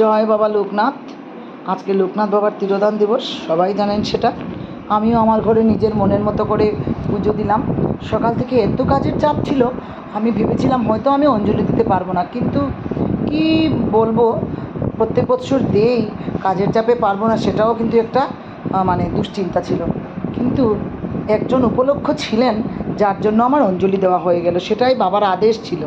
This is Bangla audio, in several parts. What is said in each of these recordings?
জয় বাবা লোকনাথ। আজকে লোকনাথ বাবার তিরোধান দিবস, সবাই জানেন সেটা। আমিও আমার ঘরে নিজের মনের মতো করে পুজো দিলাম। সকাল থেকে এত কাজের চাপ ছিল, আমি ভেবেছিলাম হয়তো আমি অঞ্জলি দিতে পারব না। কিন্তু কি বলব, প্রত্যেক বৎসর দেই, কাজের চাপে পারব না, সেটাও কিন্তু একটা মানে দুশ্চিন্তা ছিল। কিন্তু একজন উপলক্ষ ছিলেন, যার জন্য আমার অঞ্জলি দেওয়া হয়ে গেল, সেটাই বাবার আদেশ ছিল।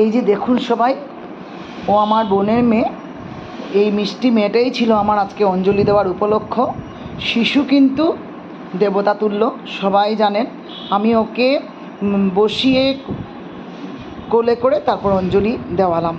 এই যে দেখুন সবাই, ও আমার বোনের মেয়ে। এই মিষ্টি মেয়েটাই ছিল আমার আজকে অঞ্জলি দেওয়ার উপলক্ষ। শিশু কিন্তু দেবতা তুল্য, সবাই জানেন। আমি ওকে বসিয়ে কোলে করে তারপর অঞ্জলি দেওয়ালাম।